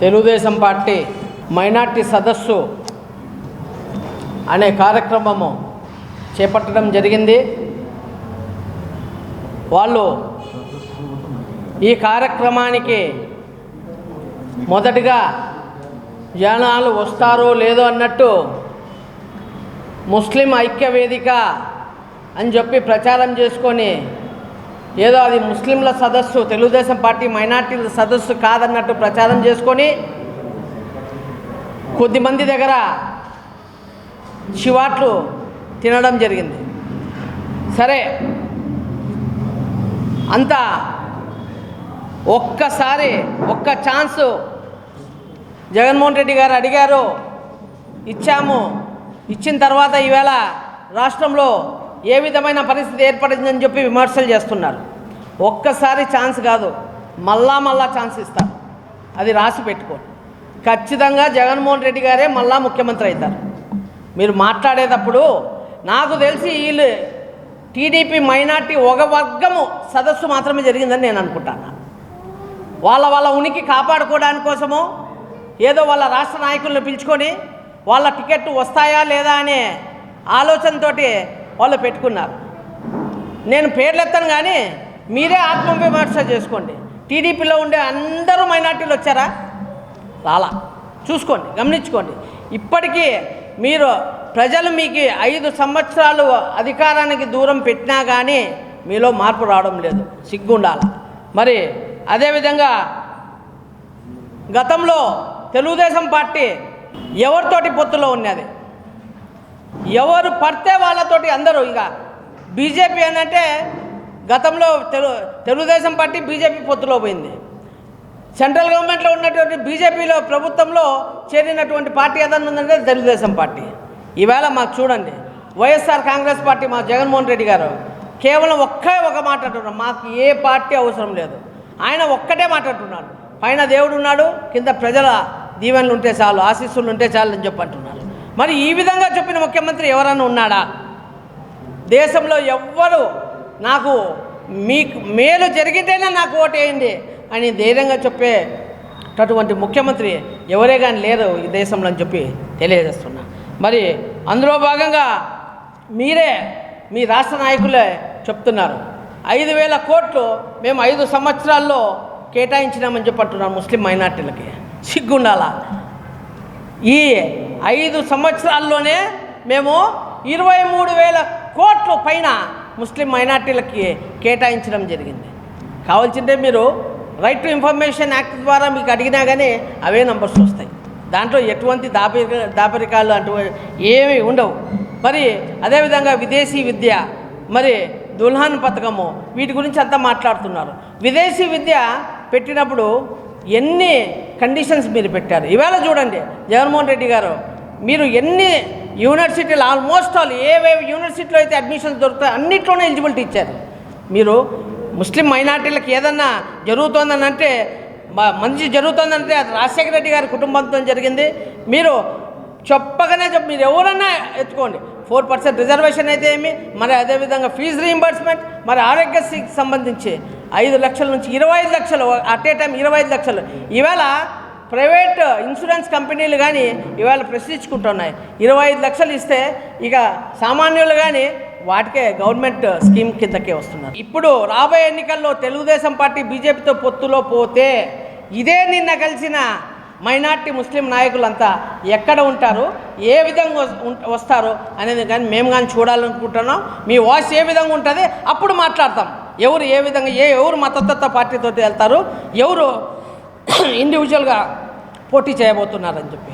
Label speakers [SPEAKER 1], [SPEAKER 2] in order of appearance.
[SPEAKER 1] Telugu Desam party minority సదస్సు అనే కార్యక్రమము చేపట్టడం జరిగింది. వాళ్ళు ఈ కార్యక్రమానికి మొదటిగా జనాలు వస్తారో లేదో అన్నట్టు ముస్లిం ఐక్య వేదిక అని చెప్పి ప్రచారం చేసుకొని ఏదో అది ముస్లింల సదస్సు తెలుగుదేశం పార్టీ మైనార్టీల సదస్సు కాదన్నట్టు ప్రచారం చేసుకొని కొద్దిమంది దగ్గర చివాట్లు తినడం జరిగింది. సరే అంత ఒక్కసారి ఒక్క ఛాన్సు జగన్మోహన్ రెడ్డి గారు అడిగారు ఇచ్చాము. ఇచ్చిన తర్వాత ఈవేళ రాష్ట్రంలో ఏ విధమైన పరిస్థితి ఏర్పడిందని చెప్పి విమర్శలు చేస్తున్నారు. ఒక్కసారి ఛాన్స్ కాదు మళ్ళా మళ్ళా ఛాన్స్ ఇస్తారు అది రాసి పెట్టుకోండి. ఖచ్చితంగా జగన్మోహన్ రెడ్డి గారే మళ్ళా ముఖ్యమంత్రి అవుతారు. మీరు మాట్లాడేటప్పుడు నాకు తెలిసి వీళ్ళు టీడీపీ మైనార్టీ ఒక వర్గము సదస్సు మాత్రమే జరిగిందని నేను అనుకుంటాను. వాళ్ళ వాళ్ళ ఉనికి కాపాడుకోవడానికి కోసము ఏదో వాళ్ళ రాష్ట్ర నాయకులను పిలుచుకొని వాళ్ళ టికెట్ వస్తాయా లేదా అనే ఆలోచనతోటి వాళ్ళు పెట్టుకున్నారు. నేను పేర్లు ఎత్తాను కానీ మీరే ఆత్మవిమర్శ చేసుకోండి. టీడీపీలో ఉండే అందరూ మైనార్టీలు వచ్చారా? రాలా. చూసుకోండి గమనించుకోండి. ఇప్పటికీ మీరు ప్రజలు మీకు ఐదు సంవత్సరాలు అధికారానికి దూరం పెట్టినా కానీ మీలో మార్పు రావడం లేదు. సిగ్గుండాల. మరి అదేవిధంగా గతంలో తెలుగుదేశం పార్టీ ఎవరితోటి పొత్తులో ఉన్నది? ఎవరు పడితే వాళ్ళతోటి అందరూ ఇక. బీజేపీ అనంటే గతంలో తెలు తెలుగుదేశం పార్టీ బీజేపీ పొత్తులో పోయింది. సెంట్రల్ గవర్నమెంట్లో ఉన్నటువంటి బీజేపీలో ప్రభుత్వంలో చేరినటువంటి పార్టీ ఏదన్నా ఉందంటే తెలుగుదేశం పార్టీ. ఈవేళ మాకు చూడండి వైఎస్ఆర్ కాంగ్రెస్ పార్టీ మా జగన్మోహన్ రెడ్డి గారు కేవలం ఒక్కే ఒక మాట అంటున్నారు మాకు ఏ పార్టీ అవసరం లేదు. ఆయన ఒక్కటే మాట్లాడుతున్నాడు పైన దేవుడు ఉన్నాడు కింద ప్రజల దీవెనలు ఉంటే చాలు ఆశీస్సులు ఉంటే చాలు అని చెప్పంటున్నారు మరి ఈ విధంగా చెప్పిన ముఖ్యమంత్రి ఎవరన్నా ఉన్నాడా? దేశంలో ఎవ్వరు నాకు మీకు మేలు జరిగితేనే నాకు ఓటేయండి అని ధైర్యంగా చెప్పేటటువంటి ముఖ్యమంత్రి ఎవరే కానీ లేరు ఈ దేశంలో అని చెప్పి తెలియజేస్తున్నా. మరి అందులో భాగంగా మీరే మీ రాష్ట్ర నాయకులే చెప్తున్నారు. ఐదు వేల కోట్లు మేము ఐదు సంవత్సరాల్లో కేటాయించినామని చెప్పి అంటున్నారు ముస్లిం మైనార్టీలకి. సిగ్గుండాలా? ఈ ఐదు సంవత్సరాల్లోనే మేము ఇరవై మూడు వేల కోట్ల పైన ముస్లిం మైనార్టీలకి కేటాయించడం జరిగింది. కావాల్సింటే మీరు రైట్ టు ఇన్ఫర్మేషన్ యాక్ట్ ద్వారా మీకు అడిగినా కానీ అవే నంబర్స్ వస్తాయి. దాంట్లో ఎటువంటి దాపరిక దాపరికాలు అంటూ ఏమీ ఉండవు. మరి అదేవిధంగా విదేశీ విద్య మరి దుల్హాన్ పథకము వీటి గురించి అంతా మాట్లాడుతున్నారు. విదేశీ విద్య పెట్టినప్పుడు ఎన్ని కండిషన్స్ మీరు పెట్టారు. ఈవేళ చూడండి జగన్మోహన్ రెడ్డి గారు మీరు ఎన్ని యూనివర్సిటీలు ఆల్మోస్ట్ ఆల్ ఏవేవి యూనివర్సిటీలో అయితే అడ్మిషన్స్ దొరుకుతాయి అన్నిట్లోనే ఎలిజిబిలిటీ ఇచ్చారు. మీరు ముస్లిం మైనార్టీలకు ఏదన్నా జరుగుతోందని అంటే మంచి జరుగుతోందంటే అది రాజశేఖర రెడ్డి గారి కుటుంబంతో జరిగింది. మీరు చెప్పగానే చెప్పు మీరు ఎవరన్నా ఎత్తుకోండి. ఫోర్ పర్సెంట్ రిజర్వేషన్ అయితే ఏమి? మరి అదేవిధంగా ఫీజు రీయింబర్స్మెంట్ మరి ఆరోగ్యశ్రీకి సంబంధించి ఐదు లక్షల నుంచి ఇరవై ఐదు లక్షలు అట్ ఏ టైం ఇరవై ఐదు లక్షలు. ఈవేళ ప్రైవేట్ ఇన్సూరెన్స్ కంపెనీలు కానీ ఇవాళ ప్రశ్నించుకుంటున్నాయి. ఇరవై ఐదు లక్షలు ఇస్తే ఇక సామాన్యులు కానీ వాటికే గవర్నమెంట్ స్కీమ్ కిందకే వస్తున్నారు. ఇప్పుడు రాబోయే ఎన్నికల్లో తెలుగుదేశం పార్టీ బీజేపీతో పొత్తులో పోతే ఇదే నిన్న కలిసిన మైనార్టీ ముస్లిం నాయకులంతా ఎక్కడ ఉంటారు ఏ విధంగా వస్తారు అనేది కానీ మేము కానీ చూడాలనుకుంటున్నాం. మీ వాయిస్ ఏ విధంగా ఉంటుంది అప్పుడు మాట్లాడతాం. ఎవరు ఏ విధంగా ఏ ఎవరు మతతత్వ పార్టీతో వెళ్తారు ఎవరు ఇండివిజువల్గా పోటీ చేయబోతున్నారని చెప్పి.